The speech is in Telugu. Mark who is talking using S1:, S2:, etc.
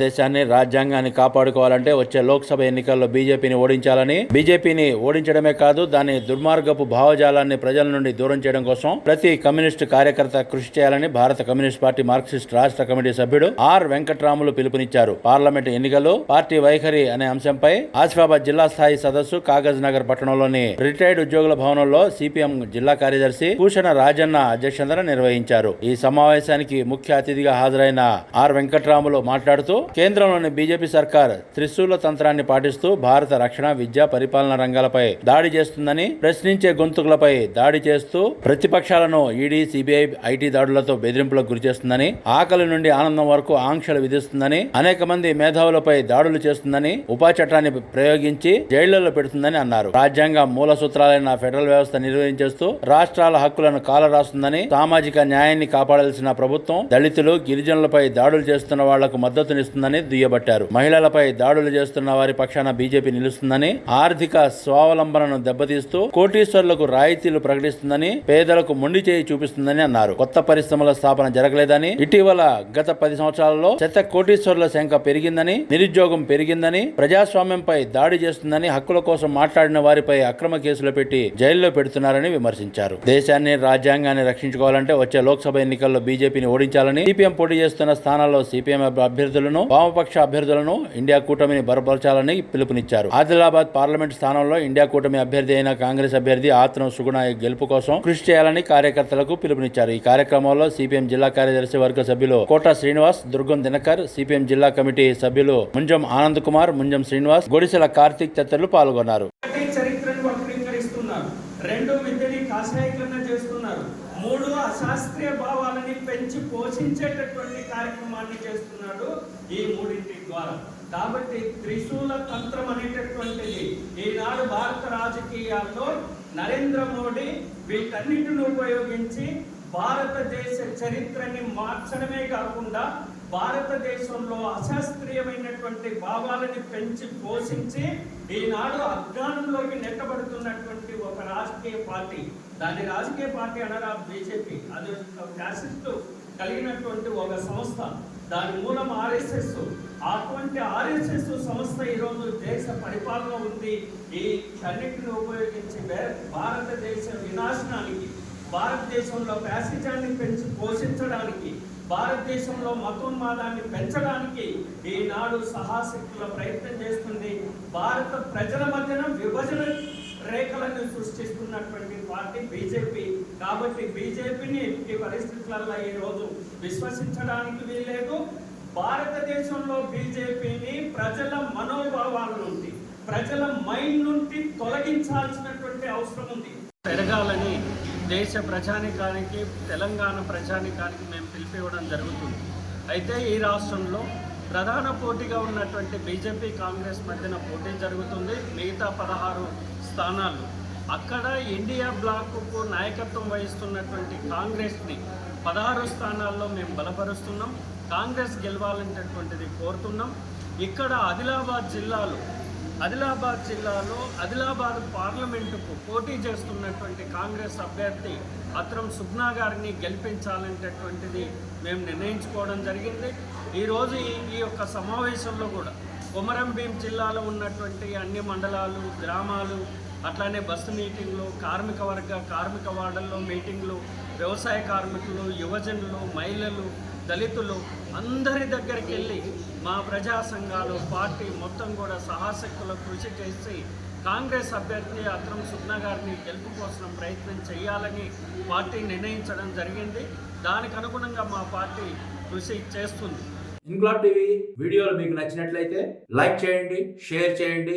S1: భారతదేశాన్ని రాజ్యాంగాన్ని కాపాడుకోవాలంటే వచ్చే లోక్సభ ఎన్నికల్లో బీజేపీని ఓడించాలని. బీజేపీని ఓడించడమే కాదు దాని దుర్మార్గపు భావజాలాన్ని ప్రజల నుండి దూరం చేయడం కోసం ప్రతి కమ్యూనిస్టు కార్యకర్త కృషి చేయాలని భారత కమ్యూనిస్ట్ పార్టీ మార్క్సిస్ట్ రాష్ట్ర కమిటీ సభ్యుడు ఆర్ వెంకట్రాములు పిలుపునిచ్చారు. పార్లమెంట్ ఎన్నికలు పార్టీ వైఖరి అనే అంశంపై ఆసిఫాబాద్ జిల్లా స్థాయి సదస్సు కాగజ్ నగర్ పట్టణంలోని రిటైర్డ్ ఉద్యోగుల భవనంలో సిపిఎం జిల్లా కార్యదర్శి భూషణ రాజన్న అధ్యక్షతన నిర్వహించారు. ఈ సమావేశానికి ముఖ్య అతిథిగా హాజరైన ఆర్ వెంకట్రాములు మాట్లాడుతూ కేంద్రంలోని బీజేపీ సర్కార్ త్రిశూల తంత్రాన్ని పాటిస్తూ భారత రక్షణ విద్య పరిపాలన రంగాలపై దాడి చేస్తుందని ప్రశ్నించే గొంతుకులపై దాడి చేస్తూ ప్రతిపక్షాలను ఈడీ సిబిఐ ఐటీ దాడులతో బెదిరింపులకు గురి చేస్తుందని ఆకలి నుండి ఆనందం వరకు ఆంక్షలు విధిస్తుందని అనేక మంది మేధావులపై దాడులు చేస్తుందని ఉపా చట్టాన్ని ప్రయోగించి జైళ్ళలో పెడుతుందని అన్నారు. రాజ్యాంగ మూల సూత్రాలైన ఫెడరల్ వ్యవస్థ నిర్వహించేస్తూ రాష్ట్రాల హక్కులను కాలరాస్తుందని సామాజిక న్యాయాన్ని కాపాడాల్సిన ప్రభుత్వం దళితులు గిరిజనులపై దాడులు చేస్తున్న వాళ్ళకు చేస్తుందని దుయ్యబట్టారు. మహిళలపై దాడులు చేస్తున్న వారి పక్షాన బీజేపీ నిలుస్తుందని ఆర్థిక స్వావలంబనను దెబ్బతీస్తూ కోటీశ్వర్లకు రాయితీలు ప్రకటిస్తుందని పేదలకు మొండి చేయి చూపిస్తుందని అన్నారు. కొత్త పరిశ్రమల స్థాపన జరగలేదని ఇటీవల గత పది సంవత్సరాలలో చెత్త కోటీశ్వర్ల సంఖ్య పెరిగిందని నిరుద్యోగం పెరిగిందని ప్రజాస్వామ్యంపై దాడి చేస్తుందని హక్కుల కోసం మాట్లాడిన వారిపై అక్రమ కేసులు పెట్టి జైల్లో పెడుతున్నారని విమర్శించారు. దేశాన్ని రాజ్యాంగాన్ని రక్షించుకోవాలంటే వచ్చే లోక్సభ ఎన్నికల్లో బీజేపీని ఓడించాలని సిపిఎం పోటీ చేస్తున్న స్థానాల్లో సిపిఎం అభ్యర్థులను వామపక్ష అభ్యర్థులను ఇండియా కూటమిని బలపరచాలని పిలుపునిచ్చారు. ఆదిలాబాద్ పార్లమెంట్ స్థానంలో ఇండియా కూటమి అభ్యర్థి అయిన కాంగ్రెస్ అభ్యర్థి ఆత్రం సుగుణాయ గెలుపు కోసం కృషి చేయాలని కార్యకర్తలకు పిలుపునిచ్చారు. ఈ కార్యక్రమంలో సిపిఎం జిల్లా కార్యదర్శి వర్గ సభ్యులు కోట శ్రీనివాస్ దుర్గం దినకర్ సిపిఎం జిల్లా కమిటీ సభ్యులు ముంజం ఆనంద్ కుమార్ ముంజం శ్రీనివాస్ గొడిసెల కార్తీక్ తదితరులు పాల్గొన్నారు.
S2: పోషించేటటువంటి కార్యక్రమాన్ని చేస్తున్నాడు ఈ మూడింటి ద్వారా. కాబట్టి త్రిశూల తంత్రం అనేటటువంటిది ఈనాడు భారత రాజకీయాల్లో నరేంద్ర మోడీ వీటన్నిటిని ఉపయోగించి భారతదేశ చరిత్రని మార్చడమే కాకుండా భారతదేశంలో అశాస్త్రీయమైనటువంటి భావాలని పెంచి పోషించి ఈనాడు అజ్ఞానంలోకి నెట్టబడుతున్నటువంటి ఒక రాజకీయ పార్టీ. దాని రాజకీయ పార్టీ అనగా బీజేపీ. అది ఫ్యాసిస్టు కలిగినటువంటి ఒక సంస్థ. దాని మూలం ఆర్ఎస్ఎస్. అటువంటి ఆర్ఎస్ఎస్ సంస్థ ఈరోజు దేశ పరిపాలన ఉంది. ఈ అన్నింటిని ఉపయోగించి భారతదేశ వినాశనానికి భారతదేశంలో ప్యాసిజాన్ని పెంచి పోషించడానికి భారతదేశంలో మతోన్మాదాన్ని పెంచడానికి ఈనాడు సహాశక్తుల ప్రయత్నం చేస్తుంది. భారత ప్రజల మధ్యన విభజన రేఖలను సృష్టిస్తున్నటువంటి పార్టీ బీజేపీ. కాబట్టి బీజేపీని ఎట్టి పరిస్థితులలో ఈరోజు విశ్వసించడానికి వీల్లేదు. భారతదేశంలో బీజేపీని ప్రజల మనోభావాల నుండి ప్రజల మైండ్ నుండి తొలగించాల్సినటువంటి అవసరం ఉంది. పెరగాలని దేశ ప్రజానికానికి తెలంగాణ ప్రజానికానికి మేము పిలిపివ్వడం జరుగుతుంది. అయితే ఈ రాష్ట్రంలో ప్రధాన పోటీగా ఉన్నటువంటి బీజేపీ కాంగ్రెస్ మధ్యన పోటీ జరుగుతుంది. మిగతా పదహారు స్థానాలు అక్కడ ఇండియా బ్లాక్కు నాయకత్వం వహిస్తున్నటువంటి కాంగ్రెస్ని పదహారు స్థానాల్లో మేము బలపరుస్తున్నాం. కాంగ్రెస్ గెలవాలనేటటువంటిది కోరుతున్నాం. ఇక్కడ ఆదిలాబాద్ జిల్లాలో ఆదిలాబాద్ జిల్లాలో ఆదిలాబాద్ పార్లమెంటుకు పోటీ చేస్తున్నటువంటి కాంగ్రెస్ అభ్యర్థి అత్రం సుగ్నా గారిని గెలిపించాలనేటటువంటిది మేము నిర్ణయించుకోవడం జరిగింది. ఈరోజు ఈ ఈ యొక్క సమావేశంలో కూడా కొమరం భీం జిల్లాలో ఉన్నటువంటి అన్ని మండలాలు గ్రామాలు అట్లానే బస్సు మీటింగ్లు కార్మిక వర్గ కార్మిక వార్డుల్లో మీటింగ్లు వ్యవసాయ కార్మికులు యువజనులు మహిళలు దళితులు అందరి దగ్గరికి వెళ్ళి మా ప్రజా సంఘాలు పార్టీ మొత్తం కూడా సహాశక్తుల కృషి చేసి కాంగ్రెస్ అభ్యర్థి అత్రం సుగ్నా గారిని గెలుపు కోసం ప్రయత్నం చేయాలని పార్టీ నిర్ణయించడం జరిగింది. దానికి అనుగుణంగా మా పార్టీ కృషి చేస్తుంది.
S1: ఇంక్లాబ్ టీవీ వీడియోలు మీకు నచ్చినట్లయితే లైక్ చేయండి షేర్ చేయండి